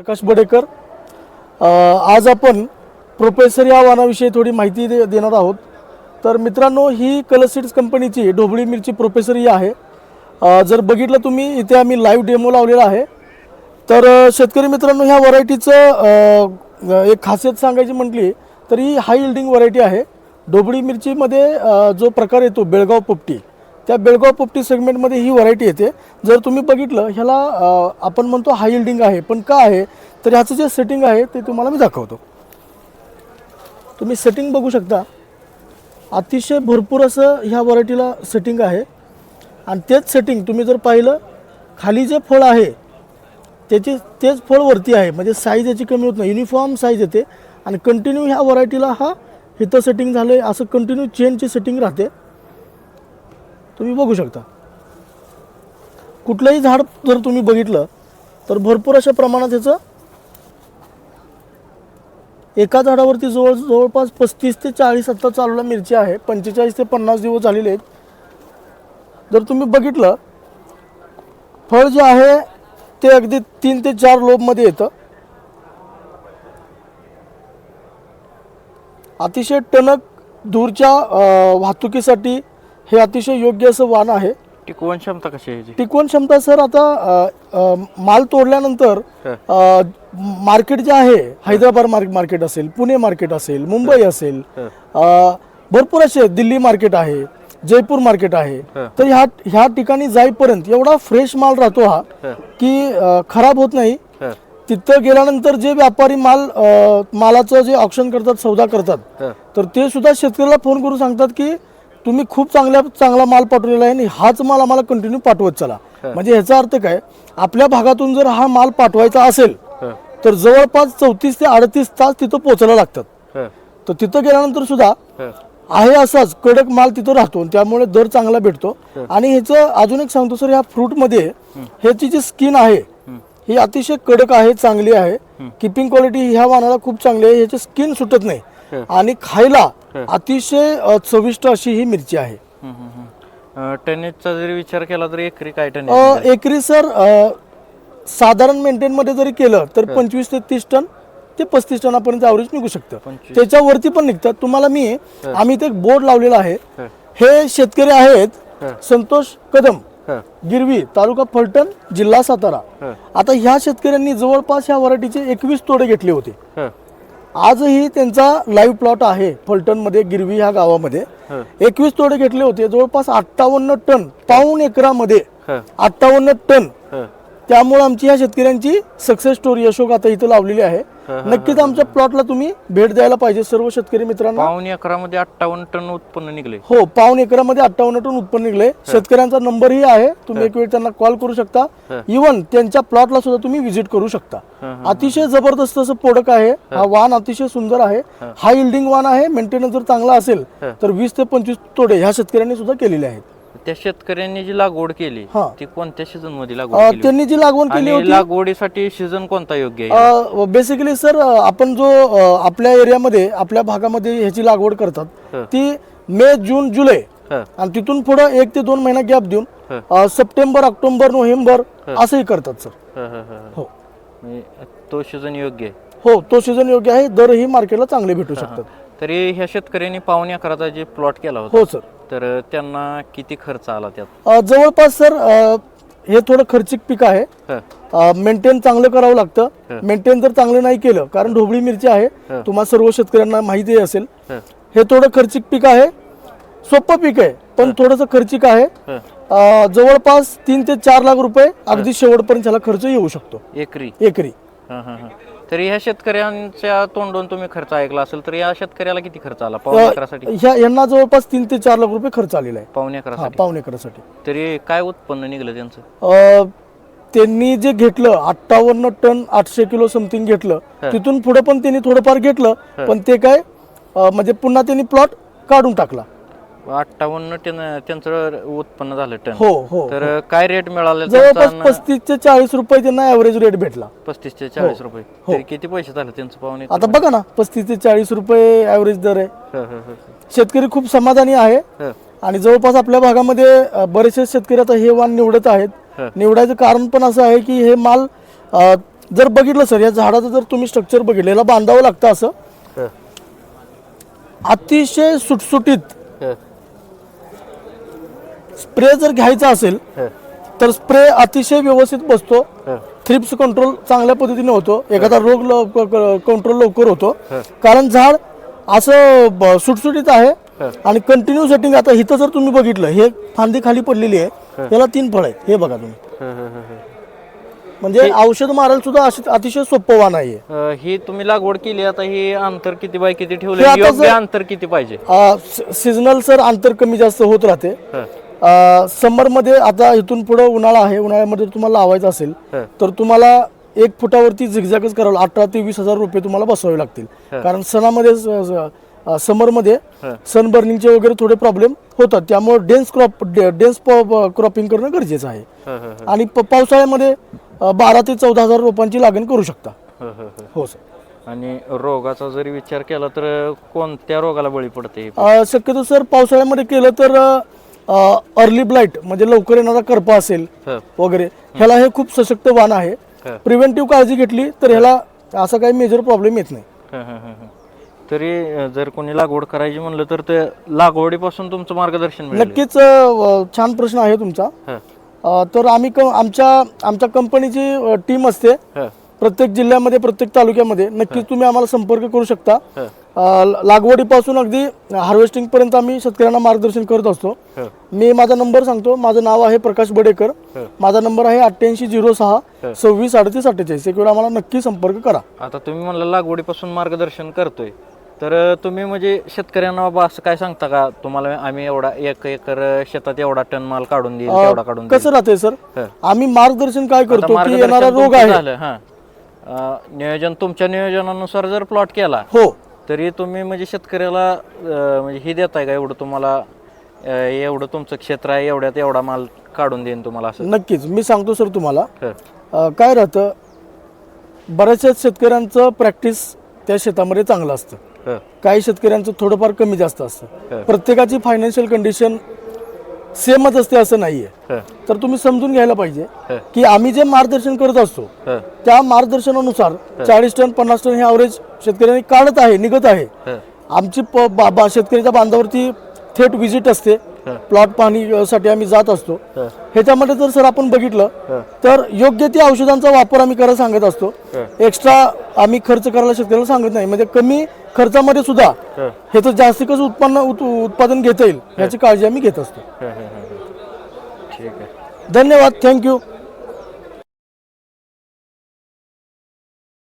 प्रकाश बडेकर. आज आपण प्रोफेसर या वाहनाविषयी थोडी माहिती दे देणार आहोत. तर मित्रांनो ही कलर सीड्स कंपनीची ढोबळी मिरची प्रोफेसर ही आहे. जर बघितलं तुम्ही इथे आम्ही लाईव्ह डेमो लावलेला आहे. तर शेतकरी मित्रांनो ह्या व्हरायटीचं एक खासियत सांगायची म्हटली तर ही हाय इल्डिंग व्हरायटी आहे. ढोबळी मिरचीमध्ये जो प्रकार येतो बेळगाव पोपटी. त्या बेळगाव पोपटी सेगमेंटमध्ये ही व्हरायटी येते. जर तुम्ही बघितलं ह्याला आपण म्हणतो हाय हिल्डिंग आहे पण का आहे? तर ह्याचं जे सेटिंग आहे ते तुम्हाला मी दाखवतो. तुम्ही सेटिंग बघू शकता. अतिशय भरपूर असं ह्या व्हरायटीला सेटिंग आहे. आणि तेच सेटिंग तुम्ही जर पाहिलं खाली जे फळ आहे त्याची तेच फळ वरती आहे. म्हणजे साईज याची कमी होत नाही. युनिफॉर्म साईज येते. आणि कंटिन्यू ह्या व्हरायटीला हा इथं सेटिंग झालं आहे असं कंटिन्यू चेनची सेटिंग राहते. तुम्ही बघू शकता. कुठलंही झाड जर तुम्ही बघितलं तर भरपूर अशा प्रमाणात ह्याचं एका झाडावरती जवळ जवळपास पस्तीस ते चाळीस आत्ता चालूला मिरची आहे. पंचेचाळीस ते पन्नास दिवस झालेले आहेत. जर तुम्ही बघितलं फळ जे आहे ते अगदी तीन ते चार लोबमध्ये येतं. अतिशय टणक दूरच्या वाहतुकीसाठी हे अतिशय योग्य असं वाहन आहे टिकवण क्षमता कशी आहे याची? टिकवण क्षमता सर आता अ, अ, माल तोडल्यानंतर हं. अ, मार्केट जे आहे हैदराबाद मार्क मार्केट असेल पुणे मार्केट असेल मुंबई असेल हं. अ, भरपूर असे आहेत. दिल्ली मार्केट आहे जयपूर मार्केट आहे. तर ह्या ह्या ठिकाणी जाईपर्यंत एवढा फ्रेश माल राहतो हा हं. की अ, खराब होत नाही हं. तिथं गेल्यानंतर जे व्यापारी माल अ, मालाचं जे ऑप्शन करतात सौदा करतात हं. तर ते सुद्धा शेतकऱ्याला फोन करून सांगतात की तुम्ही खूप चांगल्या चांगला माल पाठवलेला आहे आणि हाच माल आम्हाला कंटिन्यू पाठवत चला. म्हणजे ह्याचा अर्थ काय? आपल्या भागातून जर हा माल पाठवायचा असेल. तर जवळपास चौतीस ते अडतीस तास तिथं पोहोचायला लागतात. हं. तर तिथं गेल्यानंतर सुद्धा. आहे असाच कडक माल तिथं राहतो त्यामुळे दर चांगला भेटतो. आणि ह्याचं अजून एक सांगतो सर ह्या फ्रूटमध्ये ह्याची जी स्किन आहे ही. अतिशय कडक आहे चांगली आहे. किपिंग क्वालिटी ह्या वाणाला खूप चांगली आहे. ह्याची स्किन सुटत नाही. आणि खायला अतिशय चविष्ट अशी ही मिरची आहे टनेजचा जरी विचार केला तर एकरी काय अ, टनेज एकरी सर साधारण मेंटेन मध्ये जरी केलं तर पंचवीस ते तीस टन ते पस्तीस टनापर्यंत ॲव्हरेज निघू शकतं. त्याच्यावरती पण निघतात तुम्हाला मी आम्ही इथे एक बोर्ड लावलेला आहे हं. शेतकरी आहेत. संतोष कदम. गिरवी तालुका फलटण जिल्हा सातारा. आता ह्या शेतकऱ्यांनी जवळपास ह्या व्हरायटीचे एकवीस तोडे घेतले होते. आजही त्यांचा लाईव्ह प्लॉट आहे फलटणमध्ये गिरवी ह्या गावामध्ये. एकवीस तोडे घेतले होते जवळपास अठ्ठावन्न टन पाऊण एकरामध्ये. अठ्ठावन्न टन. त्यामुळे आमची ह्या शेतकऱ्यांची सक्सेस स्टोरी अशोक आता इथं लावलेली आहे. नक्कीच आमच्या प्लॉटला तुम्ही भेट द्यायला पाहिजे सर्व शेतकरी मित्रांना. पाऊण एकरामध्ये अठ्ठावन्न टन उत्पन्न निघले. हो पाऊन एकरामध्ये अठ्ठावन्न टन उत्पन्न निघले. शेतकऱ्यांचा नंबरही आहे. तुम्ही एक वेळ त्यांना कॉल करू शकता. इवन त्यांच्या प्लॉटला सुद्धा तुम्ही व्हिजिट करू शकता. अतिशय जबरदस्त असं प्रोडक्ट आहे. हा. वाण अतिशय सुंदर आहे. हा. इल्डिंग वाण आहे. मेंटेनन्स जर चांगला असेल तर वीस ते पंचवीस तोडे ह्या शेतकऱ्यांनी सुद्धा केलेले आहेत. त्या शेतकऱ्यांनी जी लागवड केली हा. ती कोणत्या सीझनमध्ये लागवड अं, केली? त्यांनी जी लागवड केली आणि लागवडीसाठी सीझन कोणता योग्य आहे? बेसिकली सर आपण जो अ, आपल्या एरियामध्ये आपल्या भागामध्ये ह्याची लागवड करतात हं. ती मे जून जुलै. हं. आणि तिथून पुढं एक ते दोन महिना गॅप देऊन हं. अ, सप्टेंबर ऑक्टोबर नोव्हेंबर असंही करतात सर हं, हं, हं, हं. हो. म्हणजे तो सीझन योग्य आहे? हो तो सीझन योग्य आहे. दरही मार्केटला चांगले भेटू शकतात. तरी ह्या शेतकऱ्यांनी पावणे अकराचा जे प्लॉट केला होता हो सर तर त्यांना किती खर्च आला त्यात? अ, जवळपास सर अ, हे थोडं खर्चिक पीक आहे. हं. मेंटेन चांगलं करावं लागतं. मेंटेन जर चांगलं नाही केलं कारण ढोबळी मिरची आहे तुम्हा सर्व शेतकऱ्यांना माहिती असेल. हं. हे थोडं खर्चिक पीक आहे. सोपं पीक आहे पण थोडंसं खर्चिक आहे. हं. अ, जवळपास तीन ते चार लाख रुपये अगदी शेवटपर्यंत ह्याला खर्च येऊ शकतो. एकरी. एकरी. हं, हं, हं. तरी ह्या शेतकऱ्यांच्या तोंडून तुम्ही खर्च ऐकला असेल तर या शेतकऱ्याला किती खर्च आला? पावणे अकरासाठी ह्या यांना जवळपास तीन ते चार लाख रुपये खर्च आलेला आहे. पावणे हा अकरासाठी पावणे एकरासाठी. तरी काय उत्पन्न निघलं त्यांचं? अ, त्यांनी जे घेतलं अठ्ठावन्न टन आठशे किलो समथिंग घेतलं तिथून पुढे पण त्यांनी थोडंफार घेतलं पण ते काय अ, म्हणजे पुन्हा त्यांनी प्लॉट काढून टाकला. अठ्ठावन्न टन त्यांचं उत्पन्न झालं टन. हो हो तर काय रेट मिळाला जवळपास त्यांचा पस्तीस ते चाळीस रुपये त्यांना ॲव्हरेज रेट भेटला. पस्तीस ते चाळीस रुपये. तरी किती पैसे झाले त्यांचं पावणे आता बघा ना पस्तीस ते चाळीस रुपये ॲव्हरेज दर आहे. हं, हं, हं, शेतकरी खूप समाधानी आहे हं. आणि जवळपास आपल्या भागामध्ये अ, बरेचसे शेतकरी आता हे वाण निवडत आहेत. हं. निवडायचं कारण पण असं आहे की हे माल अ, जर बघितलं सर या झाडाचं जर तुम्ही स्ट्रक्चर बघितलं याला बांधावं लागतं असं. हं, अतिशय सुटसुटीत हं, स्प्रे जर घ्यायचा असेल तर स्प्रे अतिशय व्यवस्थित बसतो. थ्रिप्स कंट्रोल चांगल्या पद्धतीने होतो. एखादा रोग कंट्रोल लवकर होतो. कारण झाड असं सुटसुटीत आहे. आणि कंटिन्यू सेटिंग आता इथं जर तुम्ही बघितलं हे फांदी खाली पडलेली आहे. याला तीन फळ आहेत. हे बघा तुम्ही. म्हणजे औषध मारायला सुद्धा अतिशय सोपं वाण आहे ही. तुम्ही लागवड केली आता ही अंतर किती बाय किती ठेवलं? अंतर किती पाहिजे? सीझनल सर अंतर कमी जास्त होत राहते. समरमध्ये आता इथून पुढे उन्हाळा आहे उन्हाळ्यामध्ये तुम्हाला लावायचं असेल. तर तुम्हाला एक फुटावरती झिगझॅगच करावं. अठरा ते वीस हजार रुपये तुम्हाला बसवावे लागतील. कारण सणामध्ये समरमध्ये हं. सनबर्निंगचे वगैरे थोडे प्रॉब्लेम होतात. त्यामुळे डेन्स क्रॉप डेन्स क्रॉपिंग करणं गरजेचं आहे. आणि पावसाळ्यामध्ये बारा ते चौदा हजार रोपांची लागण करू शकता. हं, सर. आणि रोगाचा जरी विचार केला तर कोणत्या रोगाला बळी पडते शक्यतो सर पावसाळ्यामध्ये केलं तर अर्ली ब्लाईट म्हणजे लवकर येणारा करपा असेल वगैरे ह्याला हे खूप सशक्त वाण आहे. प्रिव्हेंटिव्ह काळजी घेतली तर ह्याला असा काही मेजर प्रॉब्लेम येत नाही. हं, हं, हं, हं. तरी जर कोणी लागवड करायची म्हणलं तर ते लागवडीपासून तुमचं मार्गदर्शन नक्कीच छान प्रश्न आहे तुमचा. हं, तर आम्ही आमच्या आमच्या कंपनीची टीम असते. प्रत्येक जिल्ह्यामध्ये प्रत्येक तालुक्यामध्ये नक्कीच तुम्ही आम्हाला संपर्क करू शकता. लागवडीपासून अगदी हार्वेस्टिंग पर्यंत आम्ही शेतकऱ्यांना मार्गदर्शन करत असतो. मी माझा नंबर सांगतो. माझं नाव आहे प्रकाश बडेकर. माझा नंबर आहे अठ्ठ्याऐंशी झिरो सहा सव्वीस अडतीस अठ्ठेचाळीस. एक वेळा आम्हाला नक्की संपर्क करा. आता तुम्ही म्हणलं लागवडीपासून मार्गदर्शन करतोय. तर तुम्ही म्हणजे शेतकऱ्यांना बाबा असं काय सांगता का? तुम्हाला आम्ही एवढा एक एकर शेतात एवढा टन माल काढून देईल तेवढा काढून कसं राहतंय सर. आम्ही मार्गदर्शन काय करतो की येणारा रोग आहे? अं, नियोजन तुमच्या नियोजनानुसार जर प्लॉट केला हो. तरी तुम्ही म्हणजे शेतकऱ्याला अं, म्हणजे ही देताय का एवढं तुम्हाला अं, एवढं तुमचं क्षेत्र आहे एवढ्यात एवढा माल काढून देईन तुम्हाला असं? नक्कीच. मी सांगतो सर तुम्हाला. हं, अ, काय राहतं बऱ्याचशा शेतकऱ्यांचं प्रॅक्टिस त्या शेतामध्ये चांगलं असतं. हं, काही शेतकऱ्यांचं थोडंफार कमी जास्त असतं. हं. प्रत्येकाची फायनान्शियल कंडिशन सेमच असते असं नाहीये. हं, तर तुम्ही समजून घ्यायला पाहिजे की आम्ही जे मार्गदर्शन करत असतो हं, त्या मार्गदर्शनानुसार चाळीस टन पन्नास टन हे ॲव्हरेज शेतकऱ्यांनी काढत आहे निघत आहे. हं, आमची शेतकऱ्याच्या बांधावरती थेट विजिट असते. प्लॉट पाहणीसाठी आम्ही जात असतो. ह्याच्यामध्ये जर सर आपण बघितलं. तर योग्य त्या औषधांचा वापर आम्ही करायला सांगत असतो. एक्स्ट्रा आम्ही खर्च करायला शेतकऱ्याला सांगत नाही. म्हणजे कमी खर्चामध्ये सुद्धा हं, ह्याचं जास्ती कसं उत्पन्न उत- उत्पादन घेता येईल याची काळजी आम्ही घेत असतो. ठीक आहे. धन्यवाद. थँक्यू